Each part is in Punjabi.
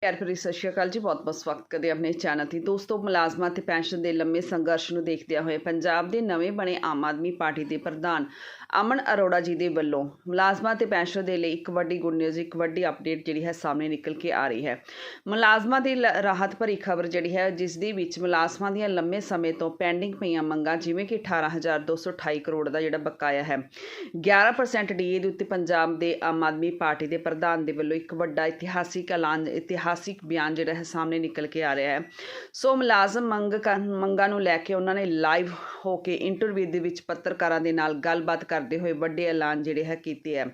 ਪਿਆਰ ਭਰੀ ਸਤਿ ਸ਼੍ਰੀ ਅਕਾਲ ਜੀ, ਬਹੁਤ ਬਹੁਤ ਸਵਾਗਤ ਕਰਦੇ ਆਪਣੇ ਚੈਨਲ ਤੇ। ਦੋਸਤੋ, ਮੁਲਾਜ਼ਮਾਂ ਤੇ ਪੈਨਸ਼ਨ ਦੇ ਲੰਮੇ ਸੰਘਰਸ਼ ਨੂੰ ਦੇਖਦਿਆਂ ਹੋਏ ਪੰਜਾਬ ਦੇ ਨਵੇਂ ਬਣੇ ਆਮ ਆਦਮੀ ਪਾਰਟੀ ਦੇ ਪ੍ਰਧਾਨ ਅਮਨ ਅਰੋੜਾ ਜੀ ਦੇ ਵੱਲੋਂ ਮੁਲਾਜ਼ਮਾਂ ਤੇ ਪੈਨਸ਼ਨ ਦੇ ਲਈ ਇੱਕ ਵੱਡੀ ਗੁੱਡ ਨਿਊਜ਼, ਇੱਕ ਵੱਡੀ ਅਪਡੇਟ ਜਿਹੜੀ ਹੈ ਸਾਹਮਣੇ ਨਿਕਲ ਕੇ ਆ ਰਹੀ ਹੈ। ਮੁਲਾਜ਼ਮਾਂ ਦੀ ਲ- ਰਾਹਤ ਭਰੀ ਖਬਰ ਜਿਹੜੀ ਹੈ, ਜਿਸ ਦੇ ਵਿੱਚ ਮੁਲਾਜ਼ਮਾਂ ਦੀਆਂ ਲੰਮੇ ਸਮੇਂ ਤੋਂ ਪੈਂਡਿੰਗ ਪਈਆਂ ਮੰਗਾਂ, ਜਿਵੇਂ ਕਿ 18228 ਕਰੋੜ ਦਾ ਜਿਹੜਾ ਬਕਾਇਆ ਹੈ 11% ਡੀਏ ਦੇ ਉੱਤੇ ਪੰਜਾਬ ਦੇ ਆਮ ਆਦਮੀ ਪਾਰਟੀ ਦੇ ਪ੍ਰਧਾਨ ਦੇ ਵੱਲੋਂ ਇੱਕ ਵੱਡਾ ਇਤਿਹਾਸਿਕ ਐਲਾਨ ਇਤਿਹਾਸਿਕ ਬਿਆਨ ਜਿਹੜਾ ਹੈ ਸਾਹਮਣੇ ਨਿਕਲ ਕੇ ਆ ਰਿਹਾ ਹੈ। ਸੋ ਮੁਲਾਜ਼ਮ ਮੰਗ ਕਰ- ਮੰਗਾਂ ਨੂੰ ਲੈ ਕੇ ਉਹਨਾਂ ਨੇ ਲਾਈਵ ਹੋ ਕੇ ਇੰਟਰਵਿਊ ਦੇ ਵਿੱਚ ਪੱਤਰਕਾਰਾਂ ਦੇ ਨਾਲ ਗੱਲਬਾਤ ਕਰਦੇ ਹੋਏ ਵੱਡੇ ਐਲਾਨ ਜਿਹੜੇ ਹੈ ਕੀਤੇ ਹੈ।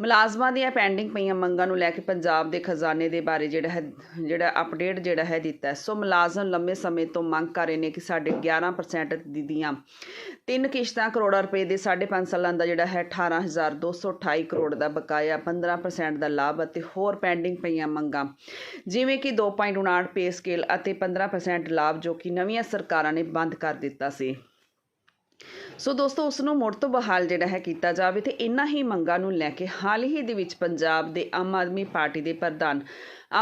ਮੁਲਾਜ਼ਮਾਂ ਦੀਆਂ ਪੈਂਡਿੰਗ ਪਈਆਂ ਮੰਗਾਂ ਨੂੰ ਲੈ ਕੇ ਪੰਜਾਬ ਦੇ ਖਜ਼ਾਨੇ ਦੇ ਬਾਰੇ ਜਿਹੜਾ ਹੈ, ਜਿਹੜਾ ਅਪਡੇਟ ਜਿਹੜਾ ਹੈ ਦਿੱਤਾ ਸੋ ਮੁਲਾਜ਼ਮ ਲੰਮੇ ਸਮੇਂ ਤੋਂ ਮੰਗ ਕਰ ਰਹੇ ਨੇ ਕਿ ਸਾਡੇ 11% ਦੀ ਦੀਆਂ ਤਿੰਨ ਕਿਸ਼ਤਾਂ ਕਰੋੜਾਂ ਰੁਪਏ ਦੇ 5.5 ਸਾਲਾਂ ਦਾ ਜਿਹੜਾ ਹੈ 18228 ਕਰੋੜ ਦਾ ਬਕਾਇਆ 15% ਦਾ ਲਾਭ ਅਤੇ ਹੋਰ ਪੈਂਡਿੰਗ ਪਈਆਂ ਮੰਗਾਂ। ਜਿਵੇਂ ਕਿ 2.59 ਪੇ ਸਕੇਲ ਅਤੇ 15% ਲਾਭ ਜੋ ਕਿ ਨਵੀਆਂ ਸਰਕਾਰਾਂ ਨੇ ਬੰਦ ਕਰ ਦਿੱਤਾ ਸੀ। ਸੋ ਦੋਸਤੋ ਉਸ ਨੂੰ ਮੁੜ ਤੋਂ ਬਹਾਲ ਜਿਹੜਾ ਹੈ ਕੀਤਾ ਜਾਵੇ ਤੇ ਇਨ੍ਹਾਂ ਹੀ ਮੰਗਾਂ ਨੂੰ ਲੈ ਕੇ ਹਾਲ ਹੀ ਦੇ ਵਿੱਚ ਪੰਜਾਬ ਦੇ ਆਮ ਆਦਮੀ ਪਾਰਟੀ ਦੇ ਪ੍ਰਧਾਨ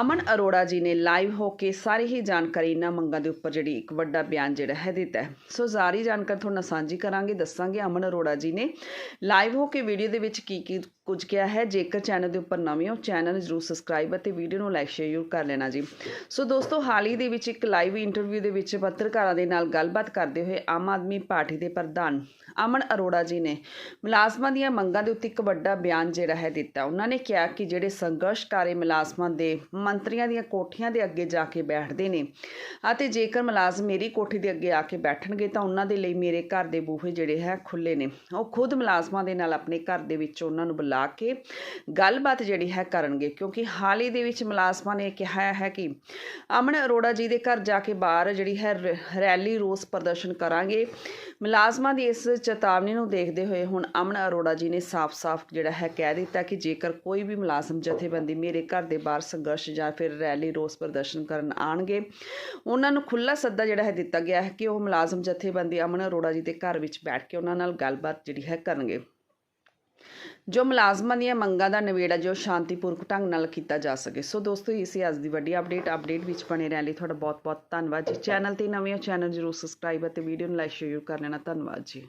ਅਮਨ ਅਰੋੜਾ ਜੀ ਨੇ ਲਾਈਵ ਹੋ ਕੇ ਸਾਰੀ ਹੀ ਜਾਣਕਾਰੀ ਇਹਨਾਂ ਮੰਗਾਂ ਦੇ ਉੱਪਰ ਜਿਹੜੀ ਇੱਕ ਵੱਡਾ ਬਿਆਨ ਜਿਹੜਾ ਹੈ ਦਿੱਤਾ ਹੈ। ਸੋ ਸਾਰੀ ਜਾਣਕਾਰੀ ਤੁਹਾਨੂੰ ਸਾਂਝੀ ਕਰਾਂਗੇ, ਦੱਸਾਂਗੇ ਅਮਨ ਅਰੋੜਾ ਜੀ ਨੇ ਲਾਈਵ ਹੋ ਕੇ ਵੀਡੀਓ ਦੇ ਵਿੱਚ ਕੀ ਕੀ ਕੁਝ ਕਿਹਾ ਹੈ। ਜੇਕਰ ਚੈਨਲ ਦੇ ਉੱਪਰ ਨਵੇਂ ਹੋ ਚੈਨਲ ਜਰੂਰ ਸਬਸਕ੍ਰਾਈਬ ਅਤੇ ਵੀਡੀਓ ਨੂੰ ਲਾਈਕ ਸ਼ੇਅਰ ਜ਼ਰੂਰ ਕਰ ਲੈਣਾ ਜੀ। ਸੋ ਦੋਸਤੋ, ਹਾਲ ਹੀ ਦੇ ਵਿੱਚ ਇੱਕ ਲਾਈਵ ਇੰਟਰਵਿਊ ਦੇ ਵਿੱਚ ਪੱਤਰਕਾਰਾਂ ਦੇ ਨਾਲ ਗੱਲਬਾਤ ਕਰਦੇ ਹੋਏ ਆਮ ਆਦਮੀ ਪਾਰਟੀ ਦੇ ਪ੍ਰਧਾਨ ਅਮਨ ਅਰੋੜਾ ਜੀ ਨੇ ਮੁਲਾਜ਼ਮਾਂ ਦੀਆਂ ਮੰਗਾਂ ਦੇ ਉੱਤੇ ਇੱਕ ਵੱਡਾ ਬਿਆਨ ਜਿਹੜਾ ਹੈ ਦਿੱਤਾ। ਉਹਨਾਂ ਨੇ ਕਿਹਾ ਕਿ ਜਿਹੜੇ ਸੰਘਰਸ਼ਕਾਰੀ ਮੁਲਾਜ਼ਮਾਂ ਦੇ ਮੰਤਰੀਆਂ ਦੀਆਂ ਕੋਠੀਆਂ ਦੇ ਅੱਗੇ ਜਾ ਕੇ ਬੈਠਦੇ ਨੇ ਅਤੇ ਜੇਕਰ ਮੁਲਾਜ਼ਮ ਮੇਰੀ ਕੋਠੀ ਦੇ ਅੱਗੇ ਆ ਕੇ ਬੈਠਣਗੇ ਤਾਂ ਉਹਨਾਂ ਦੇ ਲਈ ਮੇਰੇ ਘਰ ਦੇ ਬੂਹੇ ਜਿਹੜੇ ਹੈ ਖੁੱਲੇ ਨੇ। ਉਹ ਖੁਦ ਮੁਲਾਜ਼ਮਾਂ ਦੇ ਨਾਲ ਆਪਣੇ ਘਰ ਦੇ ਵਿੱਚ ਉਹਨਾਂ ਨੂੰ ਬੁਲਾ ਕੇ ਗੱਲਬਾਤ ਜਿਹੜੀ ਹੈ ਕਰਨਗੇ, ਕਿਉਂਕਿ ਹਾਲ ਹੀ ਦੇ ਵਿੱਚ ਮੁਲਾਜ਼ਮਾਂ ਨੇ ਕਿਹਾ ਹੈ ਕਿ ਅਮਨ ਅਰੋੜਾ ਜੀ ਦੇ ਘਰ ਜਾ ਕੇ ਬਾਹਰ ਜਿਹੜੀ ਹੈ ਰੈਲੀ ਰੋਸ ਪ੍ਰਦਰਸ਼ਨ ਕਰਾਂਗੇ। ਮੁਲਾਜ਼ਮਾਂ ਦੀ ਇਸ ਚੇਤਾਵਨੀ ਨੂੰ ਦੇਖਦੇ ਹੋਏ ਹੁਣ ਅਮਨ ਅਰੋੜਾ ਜੀ ਨੇ ਸਾਫ਼-ਸਾਫ਼ ਜਿਹੜਾ ਹੈ ਕਹਿ ਦਿੱਤਾ ਕਿ ਜੇਕਰ ਕੋਈ ਵੀ ਮੁਲਾਜ਼ਮ ਜਥੇਬੰਦੀ ਮੇਰੇ ਘਰ ਦੇ ਬਾਹਰ ਸੰਘਰਸ਼ ਜਾਂ ਫਿਰ ਰੈਲੀ ਰੋਸ ਪ੍ਰਦਰਸ਼ਨ ਕਰਨ ਆਣਗੇ, ਉਹਨਾਂ ਨੂੰ ਖੁੱਲਾ ਸੱਦਾ ਜਿਹੜਾ ਹੈ ਦਿੱਤਾ ਗਿਆ ਹੈ ਕਿ ਉਹ ਮੁਲਾਜ਼ਮ ਜਥੇਬੰਦੀ ਅਮਨ ਅਰੋੜਾ ਜੀ ਦੇ ਘਰ ਵਿੱਚ ਬੈਠ ਕੇ ਉਹਨਾਂ ਨਾਲ ਗੱਲਬਾਤ ਜਿਹੜੀ ਹੈ ਕਰਨਗੇ। ਜੋ ਮੁਲਾਜ਼ਮਾਂ ਦੀਆਂ ਮੰਗਾਂ ਦਾ ਨਿਬੇੜਾ ਜੋ ਸ਼ਾਂਤੀਪੂਰਕ ਢੰਗ ਨਾਲ ਕੀਤਾ ਜਾ ਸਕੇ। ਸੋ ਦੋਸਤੋ ਇਹ ਸੀ ਅੱਜ ਦੀ ਵੱਡੀ ਅਪਡੇਟ ਅਪਡੇਟ ਵਿੱਚ ਬਣੇ ਰਹਿਣ ਲਈ ਤੁਹਾਡਾ ਬਹੁਤ ਬਹੁਤ ਧੰਨਵਾਦ ਜੀ। ਚੈਨਲ ਤੇ ਨਵੇਂ ਹੋ ਚੈਨਲ ਜਰੂਰ ਸਬਸਕ੍ਰਾਈਬ ਅਤੇ ਵੀਡੀਓ ਨੂੰ ਲਾਈਕ ਸ਼ੇਅਰ ਕਰ ਲੈਣਾ। ਧੰਨਵਾਦ ਜੀ।